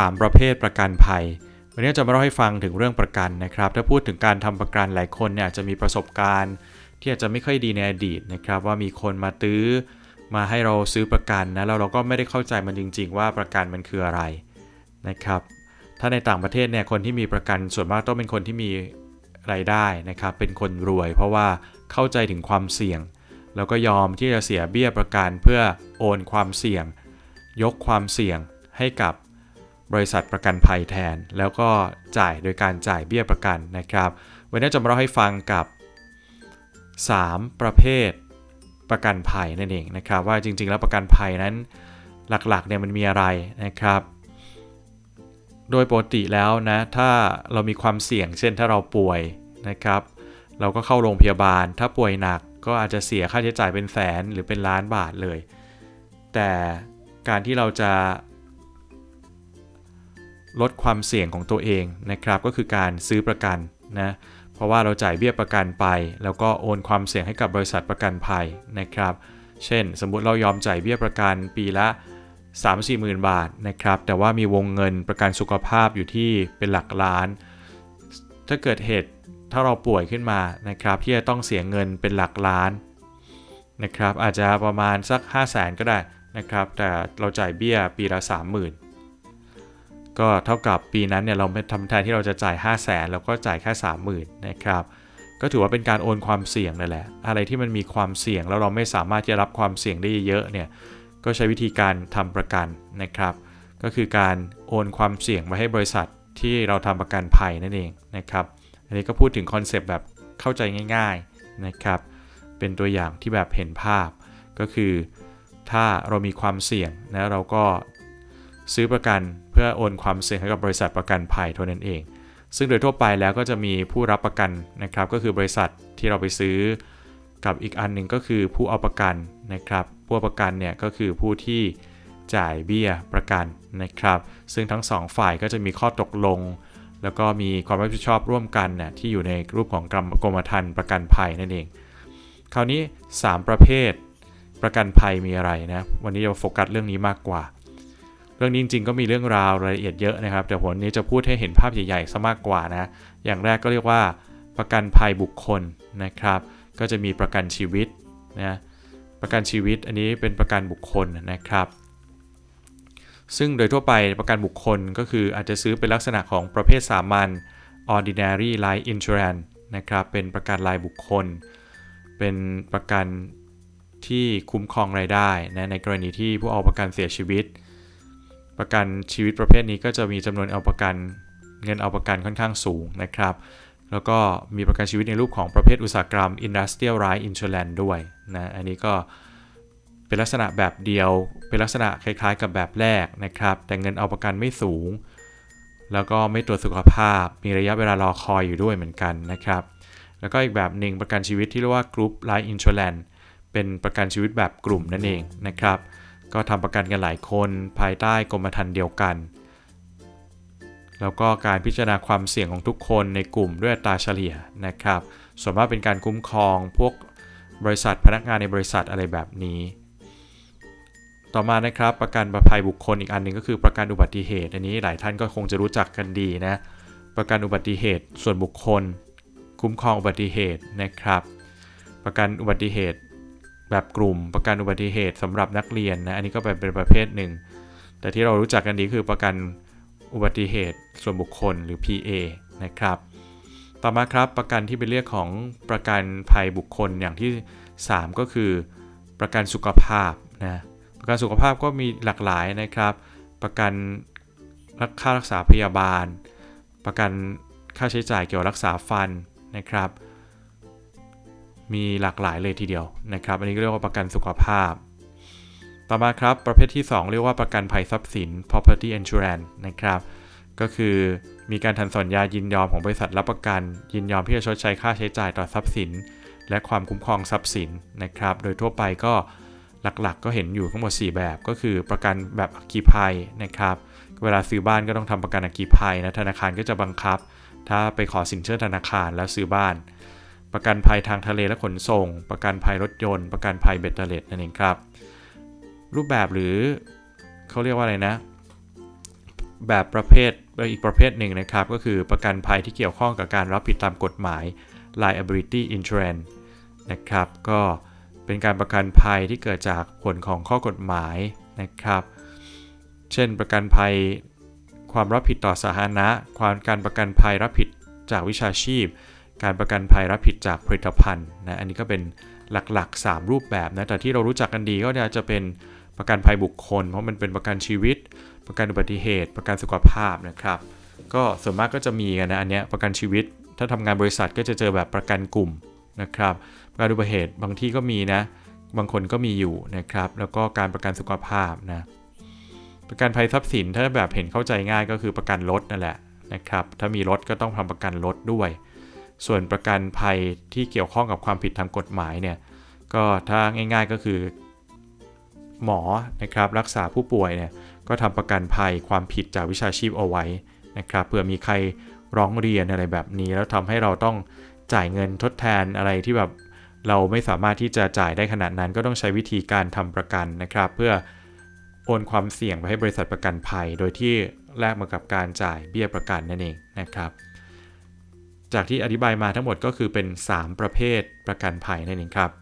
3 ประเภทประกันภัย วันนี้จะมาเล่าให้ฟังถึงเรื่องประกันนะครับ ถ้าพูดถึงการทำประกันหลายคนเนี่ยจจะมีประสบการณ์ ที่อาจจะไม่ค่อยดีในอดีตนะครับ ว่ามีคนมาตื้อ มาให้เราซื้อประกันนะแล้วเราก็ไม่ได้เข้าใจมันจริง ๆ ว่าประกันมันคืออะไรนะครับ ถ้าในต่างประเทศเนี่ยคนที่มีประกันส่วนมากต้องเป็นคนที่มีรายได้นะครับ เป็นคนรวย เพราะว่าเข้าใจถึงความเสี่ยง แล้วก็ยอมที่จะเสียเบี้ยประกันเพื่อโอนความเสี่ยง ยกความเสี่ยงให้กับ บริษัทประกันภัยแทน แล้วก็จ่ายโดยการจ่ายเบี้ยประกันนะครับ วันนี้จะมาเล่าให้ฟังกับ 3 ประเภทประกันภัยนั่นเองนะครับ ว่าจริง ๆ แล้วประกันภัยนั้นหลักๆเนี่ยมันมีอะไรนะครับ โดยปกติแล้วนะถ้าเรามีความเสี่ยง เช่นถ้าเราป่วยนะครับ เราก็เข้าโรงพยาบาล ถ้าป่วยหนักก็อาจจะเสียค่าใช้จ่ายเป็นแสนหรือเป็นล้านบาทเลย แต่การที่เราจะ ลดความเสี่ยงของตัวเองนะครับ ก็คือการซื้อประกันนะเพราะว่าเราจ่ายเบี้ยประกันไป แล้วก็โอนความเสี่ยงให้กับบริษัทประกันภัยนะครับ เช่น สมมุติเรายอมจ่ายเบี้ยประกันปีละ 3 4หมื่นบาทนะครับ แต่ว่ามีวงเงินประกันสุขภาพอยู่ที่เป็นหลักล้าน ถ้าเกิดเหตุถ้าเราป่วยขึ้นมานะครับ ที่จะต้องเสียเงินเป็นหลักล้านนะครับ อาจจะประมาณสัก 5 0 0แสนก็ได้นะครับ แต่เราจ่ายเบี้ยปีละ 30,000 ก็เท่ากับปีนั้นเนี่ยเราไม่ทำแทนที่เราจะจ่าย 5 0 0แสนเราก็จ่ายแค่ 30,000นะครับก็ถือว่าเป็นการโอนความเสี่ยงนั่นแหละ อะไรที่มันมีความเสี่ยงแล้วเราไม่สามารถจะรับความเสี่ยงได้เยอะเนี่ยก็ใช้วิธีการทำประกันนะครับ ก็คือการโอนความเสี่ยงมาให้บริษัทที่เราทำประกันภัยนั่นเองนะครับอันนี้ก็พูดถึงคอนเซปต์แบบเข้าใจง่ายๆนะครับเป็นตัวอย่างที่แบบเห็นภาพก็คือถ้าเรามีความเสี่ยงนะเราก็ ซื้อประกันเพื่อโอนความเสี่ยงให้กับบริษัทประกันภัยเท่านั้นเอง ซึ่งโดยทั่วไปแล้วก็จะมีผู้รับประกันนะครับ ก็คือบริษัทที่เราไปซื้อ กับอีกอันหนึ่งก็คือผู้เอาประกันนะครับผู้ประกันเนี่ยก็คือผู้ที่จ่ายเบี้ยประกันนะครับ ซึ่งทั้งสองฝ่ายก็จะมีข้อตกลง แล้วก็มีความรับผิดชอบร่วมกันน่ยที่อยู่ในรูปของกรมกรมธรรม์ประกันภัยนั่นเอง คราวนี้ 3 ประเภทประกันภัยมีอะไรนะ วันนี้จะโฟกัสเรื่องนี้มากกว่า เรื่องนี้จริงๆก็มีเรื่องราวรายละเอียดเยอะนะครับแต่ผมนี้จะพูดให้เห็นภาพใหญ่ๆซะมากกว่านะ อย่างแรกก็เรียกว่าประกันภัยบุคคลนะครับ ก็จะมีประกันชีวิตนะประกันชีวิตอันนี้เป็นประกันบุคคลนะครับ ซึ่งโดยทั่วไปประกันบุคคลก็คืออาจจะซื้อเป็นลักษณะของประเภทสามัญ ordinary life insurance นะครับเป็นประกันรายบุคคล เป็นประกันที่คุ้มครองรายได้นะในกรณีที่ผู้เอาประกันเสียชีวิต ประกันชีวิตประเภทนี้ก็จะมีจำนวนเอาประกันเงินเอาประกันค่อนข้างสูงนะครับ แล้วก็มีประกันชีวิตในรูปของประเภทอุตสาหกรรม Industrial Life Insurance ด้วยนะ อันนี้ก็เป็นลักษณะแบบเดียว เป็นลักษณะคล้าย ๆ กับแบบแรกนะครับ แต่เงินเอาประกันไม่สูง แล้วก็ไม่ตรวจสุขภาพ มีระยะเวลารอคอยอยู่ด้วยเหมือนกันนะครับ แล้วก็อีกแบบหนึ่งประกันชีวิตที่เรียกว่า Group Life Insurance เป็นประกันชีวิตแบบกลุ่มนั่นเองนะครับ ก็ทำประกันกันหลายคนภายใต้กรมธรรม์เดียวกัน แล้วก็การพิจารณาความเสี่ยงของทุกคนในกลุ่มด้วยตาเฉลี่ยนะครับ ส่วนมากเป็นการคุ้มครองพวกบริษัทพนักงานในบริษัทอะไรแบบนี้ ต่อมานะครับประกันภัยบุคคลอีกอันหนึ่งก็คือประกันอุบัติเหตุ อันนี้หลายท่านก็คงจะรู้จักกันดีนะ ประกันอุบัติเหตุส่วนบุคคล คุ้มครองอุบัติเหตุนะครับ ประกันอุบัติเหตุ แบบกลุ่มประกันอุบัติเหตุสำหรับนักเรียนนะอันนี้ก็เป็นประเภทหนึ่ง แต่ที่เรารู้จักกันดีคือประกันอุบัติเหตุส่วนบุคคลหรือ PA นะครับ ต่อมาครับประกันที่เป็นเรียกของประกันภัยบุคคลอย่างที่ 3 ก็คือ ประกันสุขภาพนะประกันสุขภาพก็มีหลากหลายนะครับ ประกันรักค่ารักษาพยาบาล ประกันค่าใช้จ่ายเกี่ยวกับรักษาฟันนะครับ มีหลากหลายเลยทีเดียวนะครับ อันนี้เรียกว่าประกันสุขภาพ ต่อมาครับประเภทที่ 2 เรียกว่าประกันภัยทรัพย์สิน property insurance นะครับ ก็คือมีการทันสัญญายินยอมของบริษัทรับประกัน ยินยอมที่จะชดใช้ค่าใช้จ่ายต่อทรัพย์สิน และความคุ้มครองทรัพย์สินนะครับ โดยทั่วไปก็หลักๆ ก็เห็นอยู่ทั้งหมด 4 แบบ ก็คือประกันแบบอัคคีภัยนะครับ เวลาซื้อบ้านก็ต้องทำประกันอัคคีภัยนะธนาคารก็จะบังคับ ถ้าไปขอสินเชื่อธนาคารแล้วซื้อบ้าน ประกันภัยทางทะเลและขนส่ง ประกันภัยรถยนต์ ประกันภัยเบตเตอร์เลตนั่นเองครับ รูปแบบหรือเขาเรียกว่าอะไรนะ แบบประเภทอีกประเภทหนึ่งนะครับ ก็คือประกันภัยที่เกี่ยวข้องกับการรับผิดตามกฎหมาย liability insurance นะครับ ก็เป็นการประกันภัยที่เกิดจากผลของข้อกฎหมายนะครับ เช่นประกันภัยความรับผิดต่อสาธารณะ ความการประกันภัยรับผิดจากวิชาชีพ การประกันภัยรับผิดจากผลิตภัณฑ์นะอันนี้ก็เป็นหลักๆ 3 รูปแบบนะแต่ที่เรารู้จักกันดีก็จะเป็นประกันภัยบุคคล เพราะมันเป็นประกันชีวิต ประกันอุบัติเหตุ ประกันสุขภาพนะครับ ก็ส่วนมากก็จะมีกันนะอันเนี้ยประกันชีวิต ถ้าทำงานบริษัทก็จะเจอแบบประกันกลุ่มนะครับประกันอุบัติเหตุบางที่ก็มีนะบางคนก็มีอยู่นะครับ แล้วก็การประกันสุขภาพนะประกันภัยทรัพย์สินถ้าแบบเห็นเข้าใจง่ายก็คือประกันรถนั่นแหละนะครับถ้ามีรถก็ต้องทำประกันรถด้วย ส่วนประกันภัยที่เกี่ยวข้องกับความผิดทางกฎหมายเนี่ยก็ถ้าง่าย ๆก็คือ หมอนะครับรักษาผู้ป่วยเนี่ยก็ทำประกันภัยความผิดจากวิชาชีพเอาไว้นะครับเผื่อมีใครร้องเรียนอะไรแบบนี้ แล้วทำให้เราต้องจ่ายเงินทดแทนอะไรที่แบบเราไม่สามารถที่จะจ่ายได้ขนาดนั้น ก็ต้องใช้วิธีการทำประกันนะครับ เพื่อโอนความเสี่ยงไปให้บริษัทประกันภัย โดยที่แลกมากับการจ่ายเบี้ยประกันนั่นเองนะครับ จากที่อธิบายมาทั้งหมดก็คือเป็น 3 ประเภทประกันภัยนั่นเองครับ